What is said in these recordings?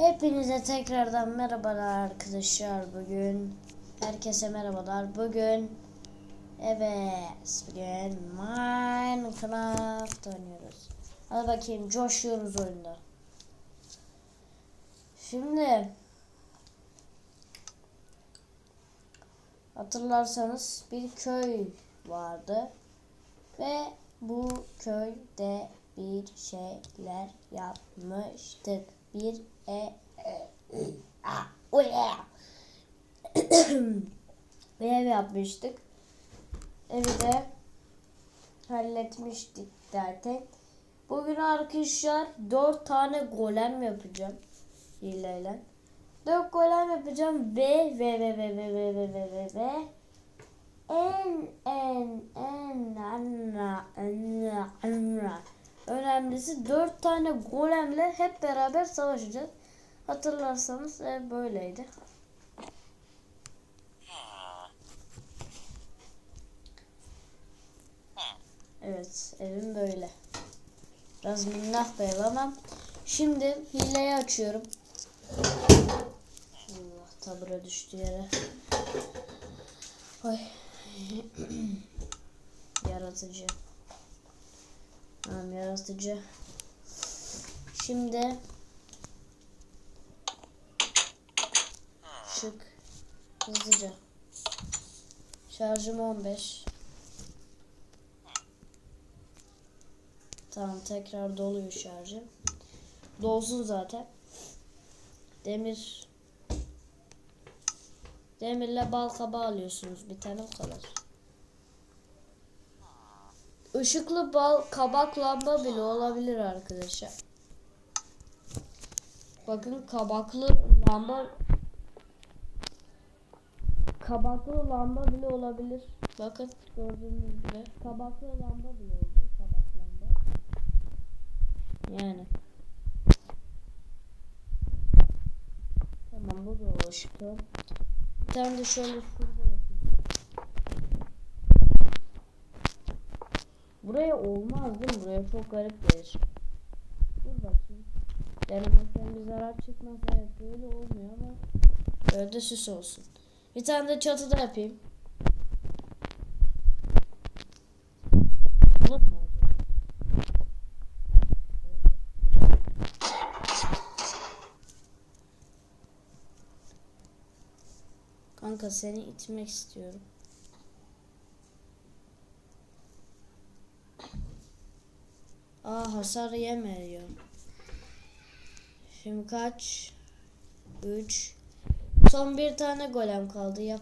Hepinize tekrardan merhabalar arkadaşlar bugün. Herkese merhabalar. Bugün evet bugün Minecraft oynuyoruz. Hadi bakayım coşuyoruz oyunda. Şimdi hatırlarsanız bir köy vardı ve bu köyde bir şeyler yapmıştık. Bir. Bir ev yapmıştık. Evi de halletmiştik zaten. Bugün arkadaşlar 4 tane golem yapacağım. Hileyle. 4 golem yapacağım ve ve ve ve ve ve ve ve ve ve en en en anla anla anla önemlisi dört tane golemle hep beraber savaşacağız. Hatırlarsanız ev böyleydi. Evet evim böyle. Biraz minnak bir şimdi hileyi açıyorum. Allah tabura düştü yere. Ay. yaratıcı. Tamam yaratıcı. Şimdi şık hızlıca. Şarjım 15. Tamam tekrar doluyor şarjım. Dolsun zaten. Demir Demirle bal kabağı alıyorsunuz. Bir tane bu kadar. Işıklı bal kabak lamba bile olabilir arkadaşlar. Bakın kabaklı lamba kabaklı lamba bile olabilir. Bakın gördüğünüz gibi kabaklı lamba bile oldu. Kabak lamba. Yani. Tamam bu da ışıklı. Bir tane de şöyle şurada yapayım. Buraya olmaz değil mi? Buraya çok garip gelir. Dur bakayım. Denemekten bir zarar çıkmasa evet böyle olmuyor ama böyle de süs olsun. Bir tane de çatıda yapayım. Kanka seni itmek istiyorum. Aa hasar yemiyor. Şimdi kaç? 3 Son bir tane golem kaldı. Yap.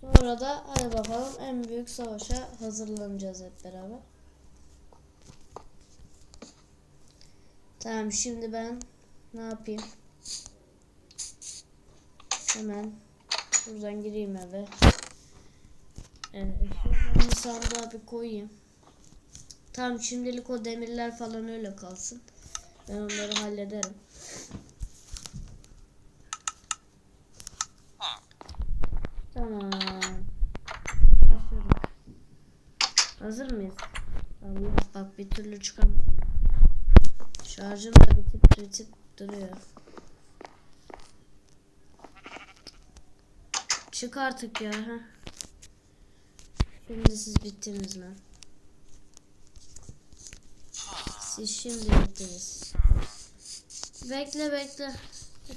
Sonra da hadi bakalım en büyük savaşa hazırlanacağız hep beraber. Tamam şimdi ben ne yapayım? Hemen buradan gireyim eve. Evet, sandığa bir koyayım. Tamam şimdilik o demirler falan öyle kalsın. Ben onları hallederim. Tamam. Başladık. Hazır mıyız? Allah bak bir türlü çıkamadım. Şarjım da bitip bitip duruyor. Çık artık ya. Ha. Şimdi siz bittiniz mi? Siz şimdi bittiniz. Bekle bekle.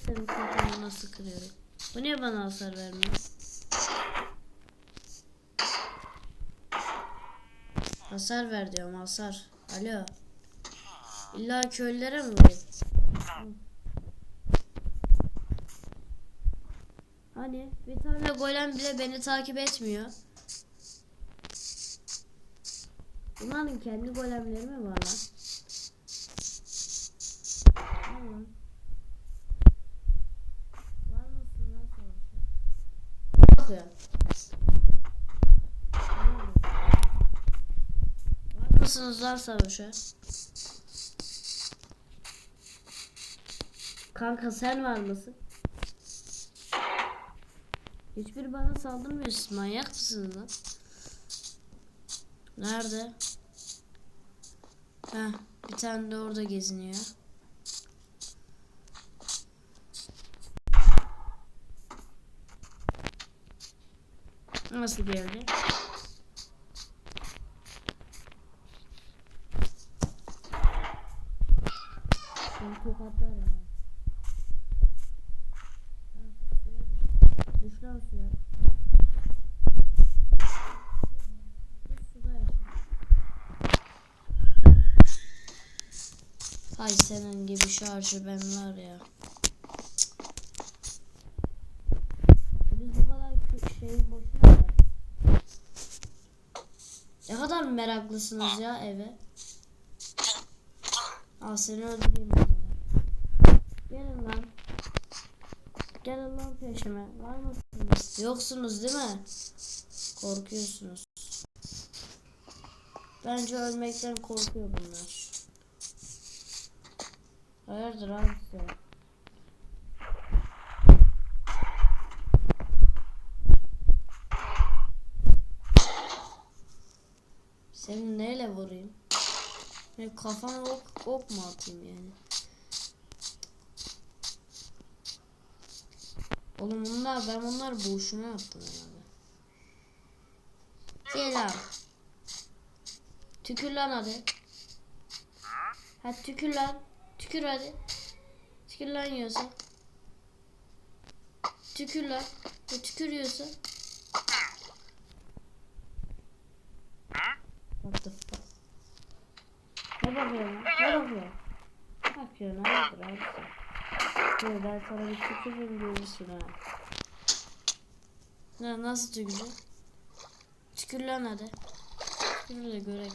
Senin kafanı nasıl kırıyorum? Bu niye bana hasar vermiyor? Hasar ver diyorum hasar. Alo. İlla köylere mi vurayım? Hani bir tane golem bile beni takip etmiyor. Bunların kendi golemleri mi var lan? Tamam. mısınızlar savaşı? Kanka sen var mısın? Hiçbir bana saldırmıyor manyak mısınız lan? Nerede? Heh bir tane de orada geziniyor. Nasıl geldi? Ben var ya. Biz bu kadar şey boşuna var. Ne kadar meraklısınız ya eve. Al seni öldüreyim o zaman. Gelin lan. Gelin lan peşime. Var mısınız? Yoksunuz değil mi? Korkuyorsunuz. Bence ölmekten korkuyor bunlar. Hayırdır size? Seni neyle vurayım? Ne kafana ok, ok mu atayım yani? Oğlum bunlar ben bunları boşuna yaptım herhalde. Selam. Tükür lan hadi. Hadi tükür lan. Tükür hadi. Tükür lan yiyorsa. Tükür lan. Ne tükürüyorsa. What the fuck? Ne bakıyorsun lan? Ne bakıyorsun? Ne yapıyorsun? Abi sen? Dur ben sana bir tükürürüm görürsün ha. Ne, nasıl tüküreceğim? Tükür lan hadi. Tükür de görek.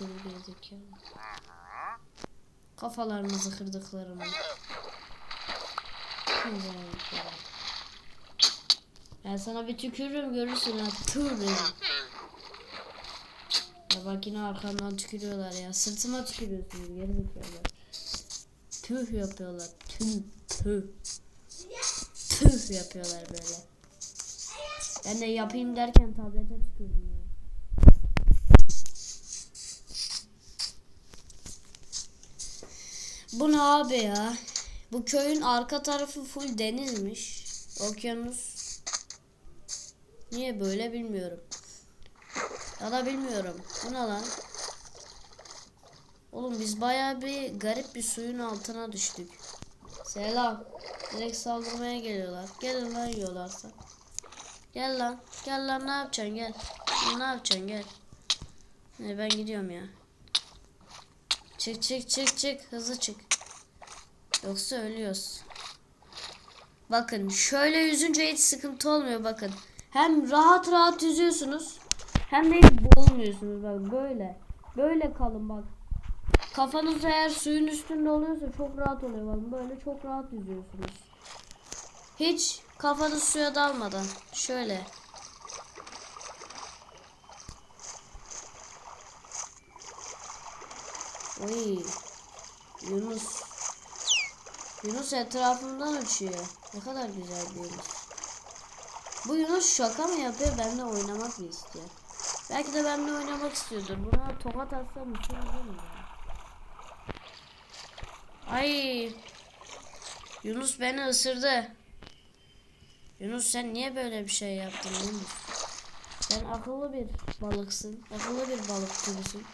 Yedik ya. Kafalarımızı kırdıklarımı. Ben sana bir tükürürüm görürsün ha. Tüh dedim. Ya bak yine arkamdan tükürüyorlar ya. Sırtıma tükürüyorsunuz geri zekalar. Tüh yapıyorlar. Tüh tüh. Tüh yapıyorlar böyle. Ben de yapayım derken tablete tükürdüm ya. Bu ne abi ya? Bu köyün arka tarafı full denizmiş. Okyanus. Niye böyle bilmiyorum. Ya da bilmiyorum. Bu ne lan? Oğlum biz bayağı bir garip bir suyun altına düştük. Selam. Direkt saldırmaya geliyorlar. Gelin lan yiyorlarsa. Gel lan. Gel lan ne yapacaksın gel. Ne yapacaksın gel. Ben gidiyorum ya. Çık çık çık çık. Hızlı çık. Yoksa ölüyoruz. Bakın şöyle yüzünce hiç sıkıntı olmuyor bakın. Hem rahat rahat yüzüyorsunuz. Hem de hiç boğulmuyorsunuz bak böyle. Böyle kalın bak. Kafanız eğer suyun üstünde oluyorsa çok rahat oluyor bakın. Böyle çok rahat yüzüyorsunuz. Hiç kafanız suya dalmadan. Şöyle. Oy. Yunus. Yunus etrafımdan uçuyor. Ne kadar güzel bir Yunus. Bu Yunus şaka mı yapıyor? Benimle oynamak mı istiyor? Belki de benimle oynamak istiyordur. Buna tokat atsam olur mu? Ay. Yunus beni ısırdı. Yunus sen niye böyle bir şey yaptın Yunus? Sen akıllı bir balıksın. Akıllı bir balık türüsün.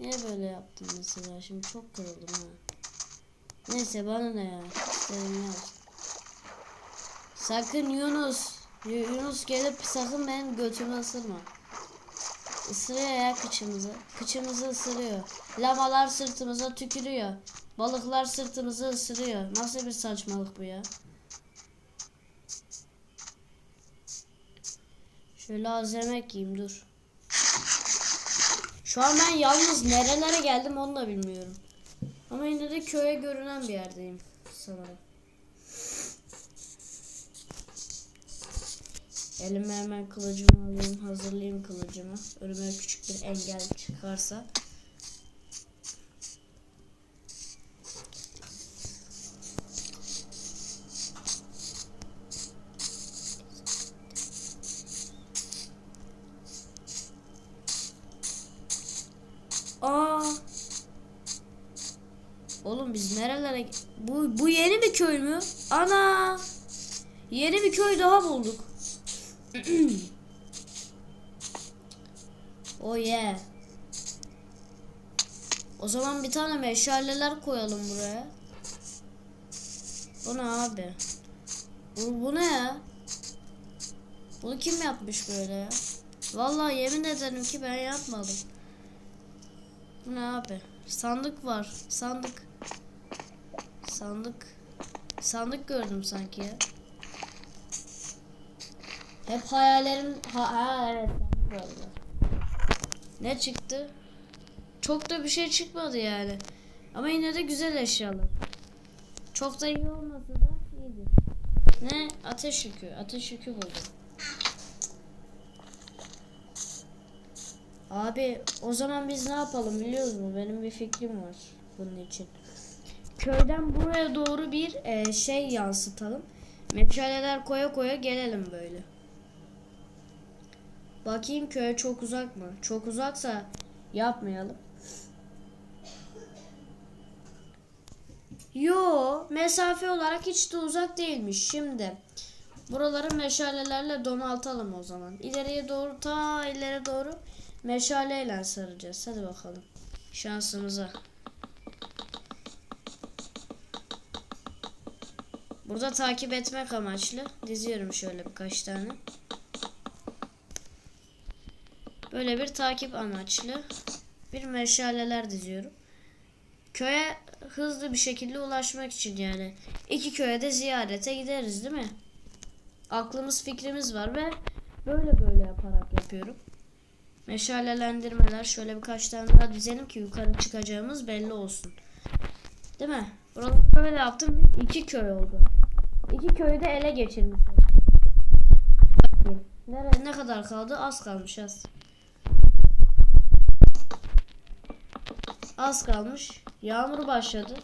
Niye böyle yaptın mesela? Şimdi çok kırıldım ha. Neyse bana ne ya. Yap. Sakın Yunus. Yu- Yunus gelip sakın benim götümü ısırma. Isırıyor ya kıçımızı. Kıçımızı ısırıyor. Lamalar sırtımıza tükürüyor. Balıklar sırtımızı ısırıyor. Nasıl bir saçmalık bu ya? Şöyle az yemek yiyeyim dur. Şu an ben yalnız nerelere geldim onu da bilmiyorum. Ama yine de köye görünen bir yerdeyim sanırım. Elime hemen kılıcımı alayım, hazırlayayım kılıcımı. Önüme küçük bir engel çıkarsa. Aa. Oğlum biz nerelere bu bu yeni bir köy mü? Ana! Yeni bir köy daha bulduk. oh yeah. O zaman bir tane meşaleler koyalım buraya. Bu ne abi? Bu, bu ne ya? Bunu kim yapmış böyle ya? Vallahi yemin ederim ki ben yapmadım. Bu ne abi? Sandık var. Sandık. Sandık. Sandık gördüm sanki ya. Hep hayallerim... Ha, ha evet sandık. Ne çıktı? Çok da bir şey çıkmadı yani. Ama yine de güzel eşyalar. Çok da iyi olmasa da iyidir. Ne? Ateş yükü. Ateş yükü buldum. Abi o zaman biz ne yapalım biliyor musun? Benim bir fikrim var bunun için. Köyden buraya doğru bir e, şey yansıtalım. Meşaleler koya koya gelelim böyle. Bakayım köye çok uzak mı? Çok uzaksa yapmayalım. Yo, mesafe olarak hiç de uzak değilmiş. Şimdi buraları meşalelerle donaltalım o zaman. İleriye doğru ta ileri doğru meşaleyle saracağız. Hadi bakalım. Şansımıza. Burada takip etmek amaçlı diziyorum şöyle birkaç tane. Böyle bir takip amaçlı bir meşaleler diziyorum. Köye hızlı bir şekilde ulaşmak için yani. iki köye de ziyarete gideriz değil mi? Aklımız fikrimiz var ve böyle böyle yaparak yapıyorum. Meşalelendirmeler şöyle birkaç tane daha dizelim ki yukarı çıkacağımız belli olsun. Değil mi? Buraları böyle yaptım. iki köy oldu. İki köyü de ele geçirmiş. Nereye ne kadar kaldı? Az kalmış az. Az kalmış. Yağmur başladı.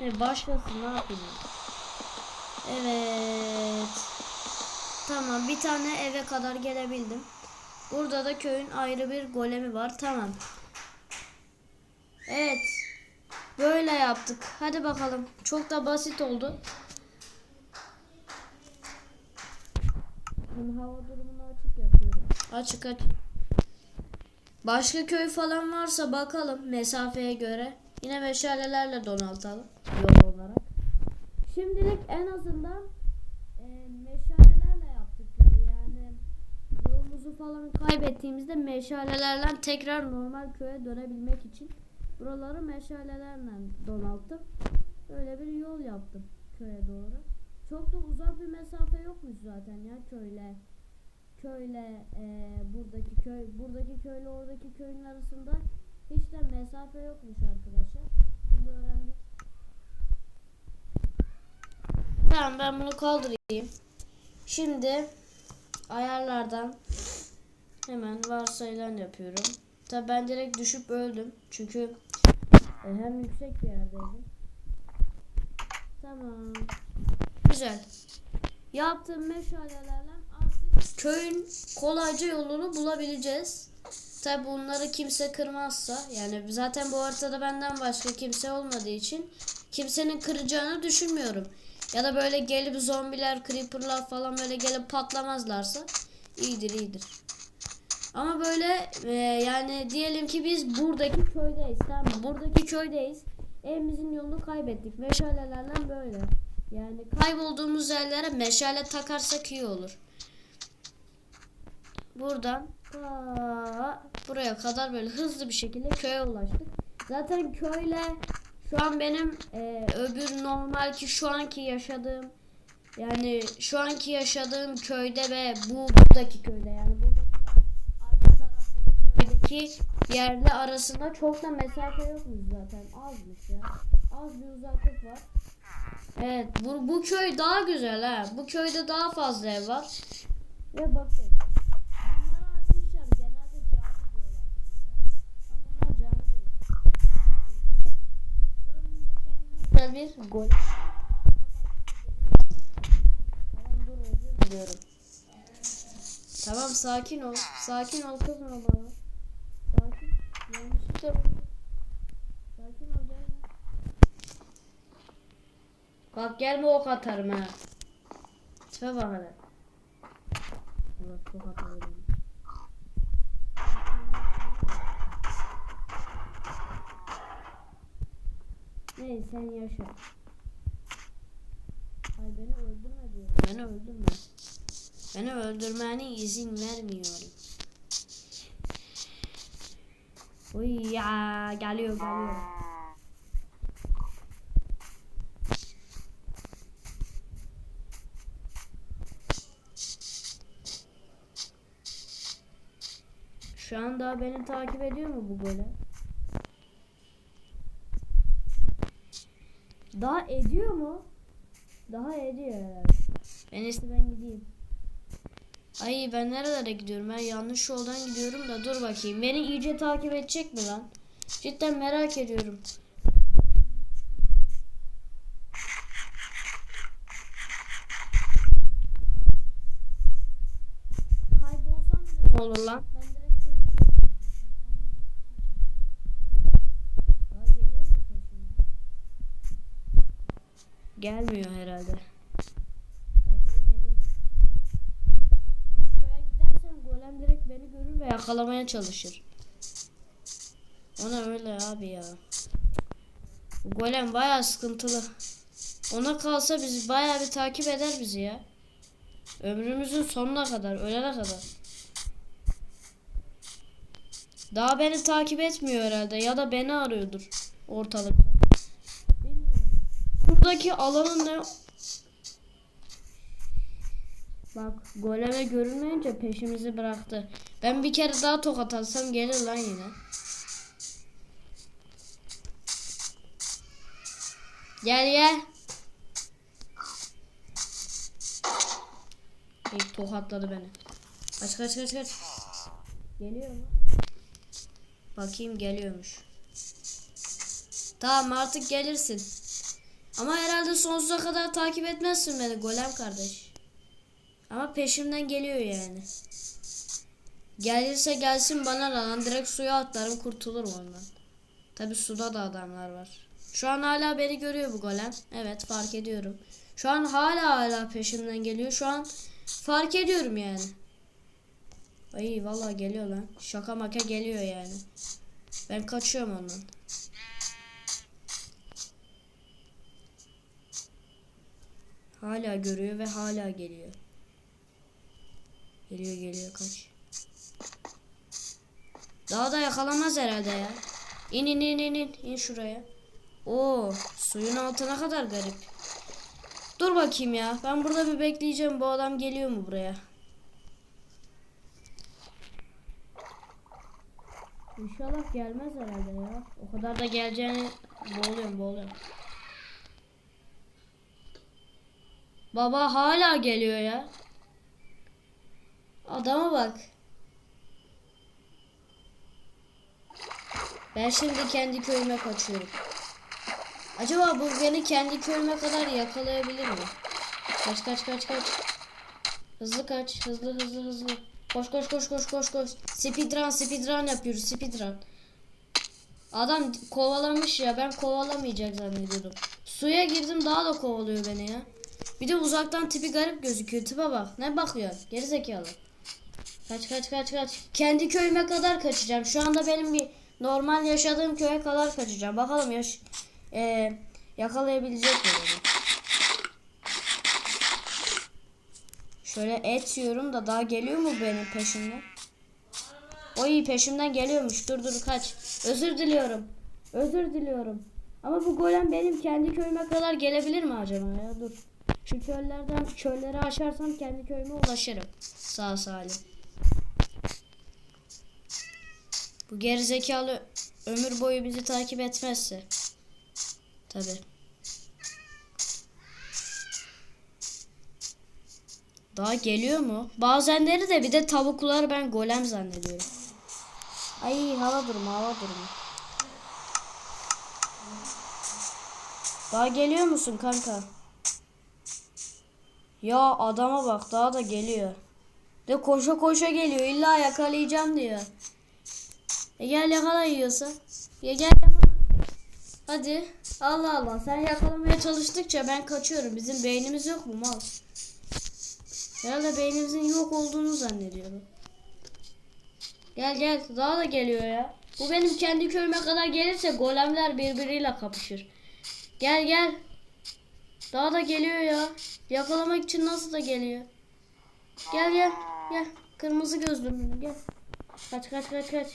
E başlasın ne yapayım? Evet. Tamam bir tane eve kadar gelebildim. Burada da köyün ayrı bir golemi var. Tamam. Evet. Böyle yaptık. Hadi bakalım. Çok da basit oldu. Ben hava durumunu açık yapıyorum. Açık açık. Başka köy falan varsa bakalım mesafeye göre. Yine meşalelerle donaltalım yol olarak. Şimdilik en azından e, meşalelerle yaptık köyü. Yani yolumuzu falan kaybettiğimizde meşalelerle tekrar normal köye dönebilmek için buraları meşalelerle donalttım. Böyle bir yol yaptım köye doğru. Çok da uzak bir mesafe yokmuş zaten ya köyle köyle e, buradaki köy buradaki köyle oradaki köyün arasında hiç de mesafe yokmuş arkadaşlar. Bunu öğrendik. Tamam ben bunu kaldırayım. Şimdi ayarlardan hemen varsayılan yapıyorum. Tabi ben direkt düşüp öldüm. Çünkü e, hem yüksek bir yerdeydim. Tamam. Güzel. Yaptığım meşalelerle artık köyün kolayca yolunu bulabileceğiz. Tabi bunları kimse kırmazsa yani zaten bu haritada benden başka kimse olmadığı için kimsenin kıracağını düşünmüyorum. Ya da böyle gelip zombiler, creeperlar falan böyle gelip patlamazlarsa iyidir iyidir. Ama böyle e, yani diyelim ki biz buradaki köydeyiz tamam mı? Buradaki köydeyiz. Evimizin yolunu kaybettik. Meşalelerle böyle. Yani kaybolduğumuz yerlere meşale takarsak iyi olur. Buradan ta buraya kadar böyle hızlı bir şekilde köye ulaştık. Zaten köyle şu an benim e, öbür normal ki şu anki yaşadığım yani şu anki yaşadığım köyde ve bu buradaki köyde yani arka köydeki yerle arasında çok da mesafe yokmuş zaten azmış ya. Az bir uzaklık var. Evet bu, bu köy daha güzel ha. Bu köyde daha fazla ev var. Ve bakın. Bir gol. Tamam sakin ol. Sakin ol kızma bana. Sakin. Yanlışlıkla Sakin ol gelme. Bak gelme ok atarım ha. Tipe bak hele. beni. Neyse sen yaşa. Ay beni öldürme diyor. Beni öldürme. Beni öldürmene izin vermiyorum. Uy ya geliyor geliyor. Şu an daha beni takip ediyor mu bu gole? Daha ediyor mu? Daha ediyor herhalde. En iyisi ben gideyim. Ay ben nerelere gidiyorum? Ben yanlış yoldan gidiyorum da dur bakayım. Beni iyice takip edecek mi lan? Cidden merak ediyorum. Ne olur lan? Gelmiyor herhalde. Belki de geliyordur. Ama köye gidersem golem direkt beni görür ve yakalamaya çalışır. Ona öyle abi ya. Golem bayağı sıkıntılı. Ona kalsa bizi bayağı bir takip eder bizi ya. Ömrümüzün sonuna kadar, ölene kadar. Daha beni takip etmiyor herhalde ya da beni arıyordur ortalıkta. Buradaki alanın ne? Bak goleme görünmeyince peşimizi bıraktı. Ben bir kere daha tokat atsam gelir lan yine. Gel gel. İlk tokatladı beni. Kaç kaç kaç kaç. Geliyor mu? Bakayım geliyormuş. Tamam artık gelirsin. Ama herhalde sonsuza kadar takip etmezsin beni golem kardeş. Ama peşimden geliyor yani. Gelirse gelsin bana lan direkt suya atlarım kurtulurum ondan. Tabi suda da adamlar var. Şu an hala beni görüyor bu golem. Evet fark ediyorum. Şu an hala hala peşimden geliyor. Şu an fark ediyorum yani. Ay vallahi geliyor lan. Şaka maka geliyor yani. Ben kaçıyorum ondan. Hala görüyor ve hala geliyor. Geliyor geliyor kaç. Daha da yakalamaz herhalde ya. İn in in in in, in şuraya. Oo suyun altına kadar garip. Dur bakayım ya. Ben burada bir bekleyeceğim. Bu adam geliyor mu buraya? İnşallah gelmez herhalde ya. O kadar da geleceğini boğuluyorum boğuluyorum. Baba hala geliyor ya. Adama bak. Ben şimdi kendi köyüme kaçıyorum. Acaba bu beni kendi köyüme kadar yakalayabilir mi? Kaç kaç kaç kaç. Hızlı kaç. Hızlı hızlı hızlı. Koş koş koş koş koş koş. Speedrun speedrun yapıyoruz speedrun. Adam kovalamış ya ben kovalamayacak zannediyordum. Suya girdim daha da kovalıyor beni ya. Bir de uzaktan tipi garip gözüküyor. Tipe bak. Ne bakıyor? Geri zekalı. Kaç kaç kaç kaç. Kendi köyüme kadar kaçacağım. Şu anda benim bir normal yaşadığım köye kadar kaçacağım. Bakalım yaş ee, yakalayabilecek mi? Şöyle et yiyorum da daha geliyor mu benim peşimden? Oy peşimden geliyormuş. Dur dur kaç. Özür diliyorum. Özür diliyorum. Ama bu golem benim kendi köyüme kadar gelebilir mi acaba ya? Dur. Şu çöllerden çölleri aşarsam kendi köyüme ulaşırım. Sağ salim. Bu gerizekalı ömür boyu bizi takip etmezse. Tabi. Daha geliyor mu? Bazenleri de bir de tavuklar ben golem zannediyorum. Ay hava durumu hava durumu. Daha geliyor musun kanka? Ya adama bak daha da geliyor. De koşa koşa geliyor illa yakalayacağım diyor. E gel yakala yiyorsa. Ya gel yakala. Hadi. Allah Allah sen yakalamaya çalıştıkça ben kaçıyorum. Bizim beynimiz yok mu mal? Herhalde beynimizin yok olduğunu zannediyorum. Gel gel daha da geliyor ya. Bu benim kendi köyüme kadar gelirse golemler birbiriyle kapışır. Gel gel. Daha da geliyor ya. Yakalamak için nasıl da geliyor. Gel gel gel. Kırmızı gözlüm benim gel. Kaç kaç kaç kaç.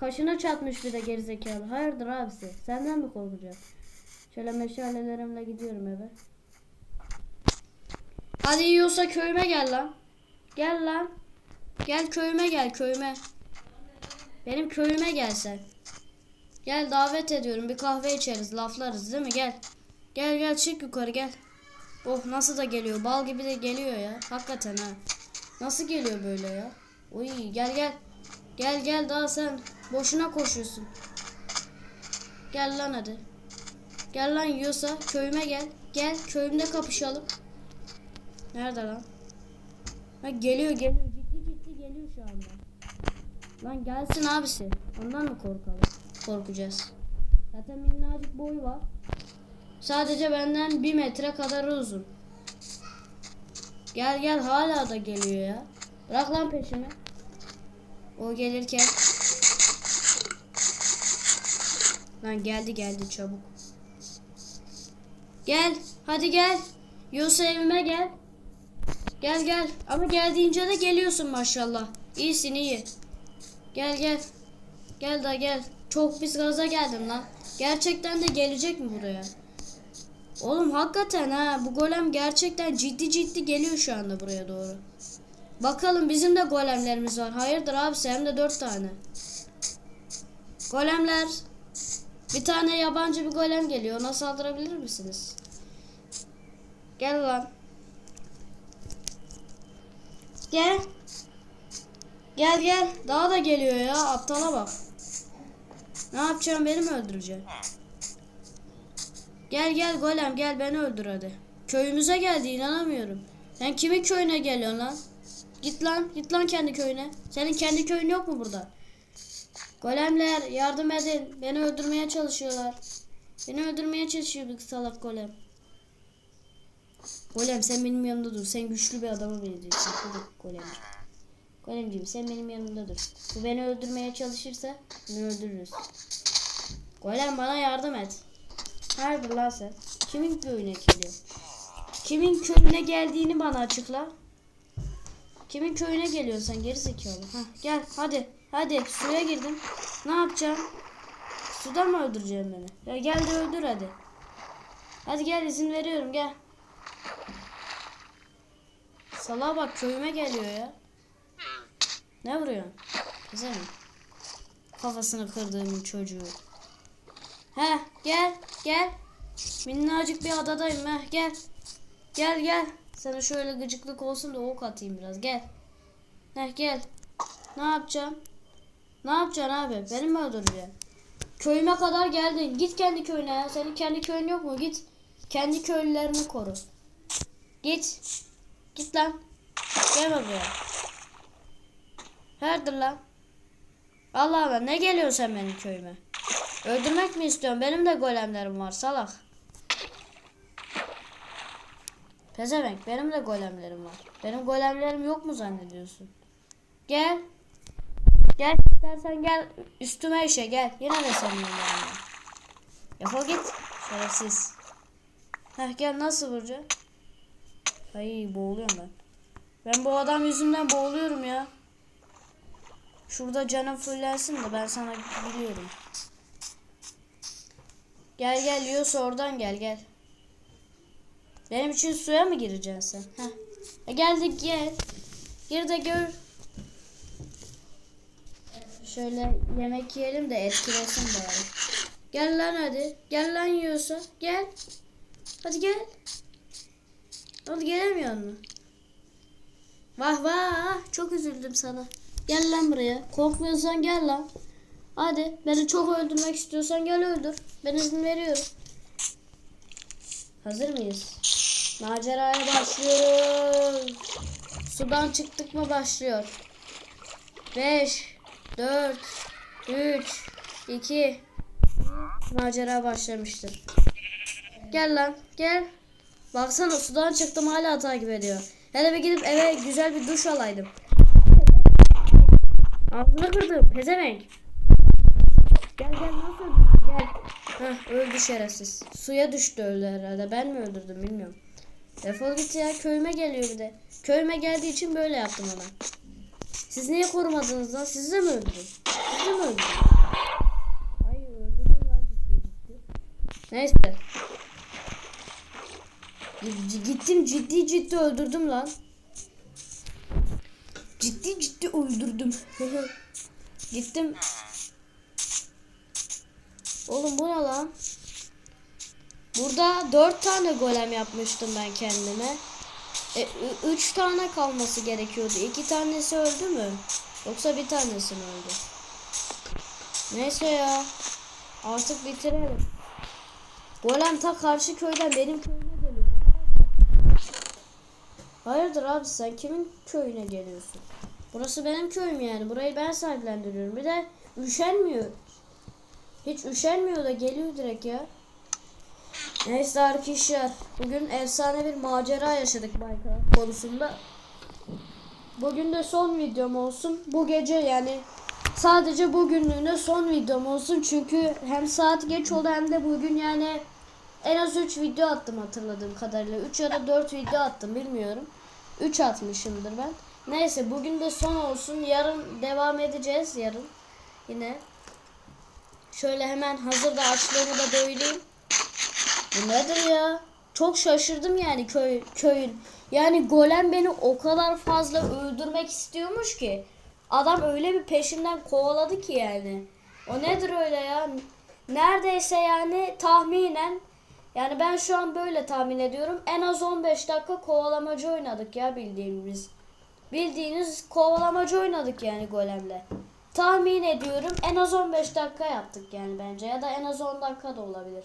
Kaşına çatmış bir de gerizekalı. Hayırdır abisi? Senden mi korkacağım? Şöyle meşalelerimle gidiyorum eve. Hadi yiyorsa köyüme gel lan. Gel lan. Gel köyüme gel köyüme. Benim köyüme gel sen. Gel davet ediyorum. Bir kahve içeriz, laflarız değil mi? Gel. Gel gel çık yukarı gel. Oh nasıl da geliyor. Bal gibi de geliyor ya. Hakikaten ha. Nasıl geliyor böyle ya? Oy gel gel. Gel gel daha sen boşuna koşuyorsun. Gel lan hadi. Gel lan yiyorsa köyüme gel. Gel köyümde kapışalım. Nerede lan? Ha geliyor geliyor. Ciddi ciddi geliyor şu anda. Lan gelsin abisi. Ondan mı korkalım? Korkacağız. Zaten minnacık boyu var. Sadece benden bir metre kadar uzun. Gel gel hala da geliyor ya. Bırak lan peşimi. O gelirken. Lan geldi geldi çabuk. Gel hadi gel. Yoksa evime gel. Gel gel. Ama geldiğince de geliyorsun maşallah. İyisin iyi. Gel gel. Gel da gel. Çok pis gaza geldim lan. Gerçekten de gelecek mi buraya? Oğlum hakikaten ha bu golem gerçekten ciddi ciddi geliyor şu anda buraya doğru. Bakalım bizim de golemlerimiz var. Hayırdır abi hem de dört tane. Golemler. Bir tane yabancı bir golem geliyor. Ona saldırabilir misiniz? Gel lan. Gel. Gel gel. Daha da geliyor ya. Aptala bak. Ne yapacağım beni mi öldüreceksin? Gel gel golem gel beni öldür hadi. Köyümüze geldi inanamıyorum. Sen kimin köyüne geliyorsun lan? Git lan git lan kendi köyüne. Senin kendi köyün yok mu burada? Golemler yardım edin. Beni öldürmeye çalışıyorlar. Beni öldürmeye çalışıyor bir salak golem. Golem sen benim yanımda dur. Sen güçlü bir adama benziyorsun. Golemciğim. Golemciğim sen benim yanımda dur. Bu beni öldürmeye çalışırsa beni öldürürüz. Golem bana yardım et. Hayırdır lan sen? Kimin köyüne geliyor? Kimin köyüne geldiğini bana açıkla. Kimin köyüne geliyorsan geri zekalı. Hah, gel hadi. Hadi suya girdim. Ne yapacağım? Suda mı öldüreceğim beni? Ya gel de öldür hadi. Hadi gel izin veriyorum gel. Salağa bak köyüme geliyor ya. Ne vuruyorsun? Güzel mi? Kafasını kırdığımın çocuğu. He gel gel. Minnacık bir adadayım he gel. Gel gel. Sana şöyle gıcıklık olsun da ok atayım biraz gel. Heh gel. Ne yapacağım? Ne yapacaksın abi? Beni mi öldüreceksin? Köyüme kadar geldin. Git kendi köyüne ya. Senin kendi köyün yok mu? Git. Kendi köylülerini koru. Git. Git lan. Gelme buraya. Herdir lan. Allah Allah ne geliyorsun sen benim köyüme? Öldürmek mi istiyorsun? Benim de golemlerim var salak. Pezevenk benim de golemlerim var. Benim golemlerim yok mu zannediyorsun? Gel. Gel istersen gel üstüme işe gel. Yine de senin yanına. Defol git. Şerefsiz. Heh gel nasıl vuracaksın? Ay boğuluyorum ben. Ben bu adam yüzünden boğuluyorum ya. Şurada canım fullensin de ben sana biliyorum. Gel gel yiyorsa oradan gel gel. Benim için suya mı gireceksin sen? Heh. E geldik gel. Gir de gör. Şöyle yemek yiyelim de etkilesin bari. Gel lan hadi. Gel lan yiyorsa. Gel. Hadi gel. Hadi gelemiyor mu? Vah vah. Çok üzüldüm sana. Gel lan buraya. Korkmuyorsan gel lan. Hadi. Beni çok öldürmek istiyorsan gel öldür. Ben izin veriyorum. Hazır mıyız? Maceraya başlıyoruz. Sudan çıktık mı başlıyor. 5 4 3 2 Macera başlamıştır. Gel lan gel. Baksana sudan çıktım hala takip ediyor. Hele bir gidip eve güzel bir duş alaydım. Ağzını kırdım pezevenk. Gel gel nasıl gel. Heh öldü şerefsiz. Suya düştü öldü herhalde. Ben mi öldürdüm bilmiyorum. Defol git ya köyüme geliyor bir de. Köyüme geldiği için böyle yaptım ona. Siz niye korumadınız lan? Sizi de mi öldürdüm? Sizi de mi öldürdüm? Hayır öldürdüm lan ciddi ciddi. Neyse. Gittim ciddi ciddi öldürdüm lan. Ciddi ciddi öldürdüm. Gittim. Oğlum bu ne lan? Burada dört tane golem yapmıştım ben kendime. E, ü- üç tane kalması gerekiyordu. İki tanesi öldü mü? Yoksa bir tanesi mi öldü? Neyse ya. Artık bitirelim. Golem ta karşı köyden benim köyüme geliyor. Hayırdır abi sen kimin köyüne geliyorsun? Burası benim köyüm yani. Burayı ben sahiplendiriyorum. Bir de üşenmiyor. Hiç üşenmiyor da geliyor direkt ya. Neyse arkadaşlar. Bugün efsane bir macera yaşadık Minecraft konusunda. Bugün de son videom olsun. Bu gece yani sadece bugünlüğüne son videom olsun. Çünkü hem saat geç oldu hem de bugün yani en az 3 video attım hatırladığım kadarıyla. 3 ya da 4 video attım bilmiyorum. 3 atmışımdır ben. Neyse bugün de son olsun. Yarın devam edeceğiz yarın. Yine. Şöyle hemen hazırda açlığımı da doyurayım. Bu nedir ya? Çok şaşırdım yani köy köyün. Yani golem beni o kadar fazla öldürmek istiyormuş ki. Adam öyle bir peşinden kovaladı ki yani. O nedir öyle ya? Neredeyse yani tahminen yani ben şu an böyle tahmin ediyorum. En az 15 dakika kovalamacı oynadık ya bildiğimiz. Bildiğiniz kovalamacı oynadık yani golemle. Tahmin ediyorum en az 15 dakika yaptık yani bence ya da en az 10 dakika da olabilir.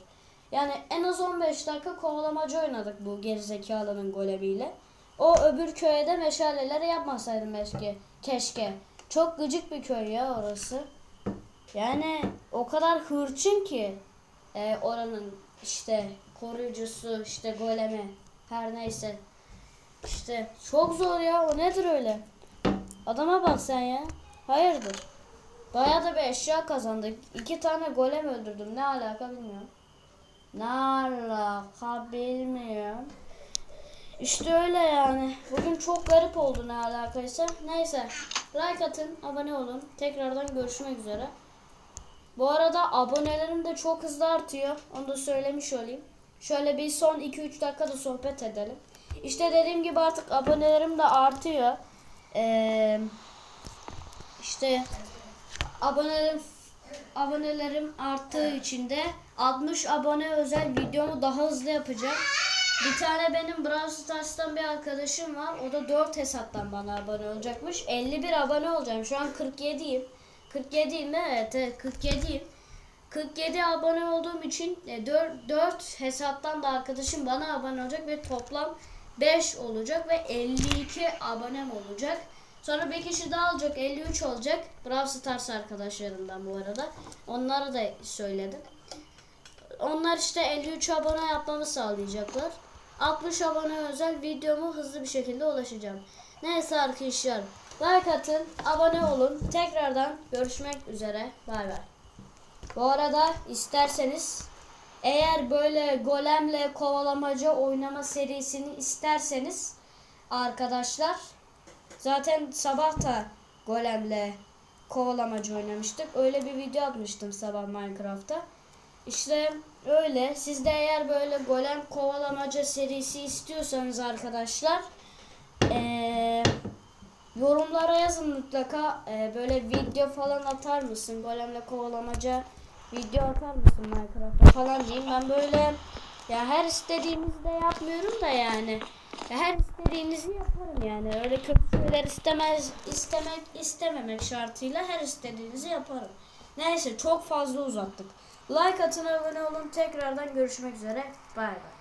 Yani en az 15 dakika kovalamacı oynadık bu gerizekalının golemiyle. O öbür köye de meşaleleri yapmasaydım keşke. Keşke. Çok gıcık bir köy ya orası. Yani o kadar hırçın ki e, oranın işte koruyucusu işte golemi her neyse. İşte çok zor ya o nedir öyle? Adama bak sen ya. Hayırdır? Bayağı da bir eşya kazandık. İki tane golem öldürdüm. Ne alaka bilmiyorum. Ne alaka bilmiyorum. İşte öyle yani. Bugün çok garip oldu ne alakaysa. Neyse. Like atın, abone olun. Tekrardan görüşmek üzere. Bu arada abonelerim de çok hızlı artıyor. Onu da söylemiş olayım. Şöyle bir son 2-3 dakikada sohbet edelim. İşte dediğim gibi artık abonelerim de artıyor. Ee, işte abonelerim abonelerim arttığı için de 60 abone özel videomu daha hızlı yapacağım. Bir tane benim Brawl Stars'tan bir arkadaşım var. O da 4 hesaptan bana abone olacakmış. 51 abone olacağım. Şu an 47'yim. 47'yim evet, evet 47'yim. 47 abone olduğum için 4, 4 hesaptan da arkadaşım bana abone olacak ve toplam 5 olacak ve 52 abonem olacak. Sonra bir kişi daha olacak 53 olacak. Brawl Stars arkadaşlarımdan bu arada. Onlara da söyledim. Onlar işte 53 abone yapmamı sağlayacaklar. 60 abone özel videomu hızlı bir şekilde ulaşacağım. Neyse arkadaşlar. Like atın, abone olun. Tekrardan görüşmek üzere. Bay bay. Bu arada isterseniz eğer böyle golemle kovalamaca oynama serisini isterseniz arkadaşlar zaten sabah da golemle kovalamacı oynamıştık. Öyle bir video atmıştım sabah Minecraft'ta. İşte öyle. Siz de eğer böyle golem kovalamaca serisi istiyorsanız arkadaşlar eee, yorumlara yazın mutlaka. Eee, böyle video falan atar mısın? Golemle kovalamaca video atar mısın Minecraft'ta falan diyeyim. Ben böyle ya her istediğimizi de yapmıyorum da yani. Her istediğinizi yaparım yani. Öyle kötü şeyler istemez istemek istememek şartıyla her istediğinizi yaparım. Neyse çok fazla uzattık. Like atın abone olun. Tekrardan görüşmek üzere. Bay bay.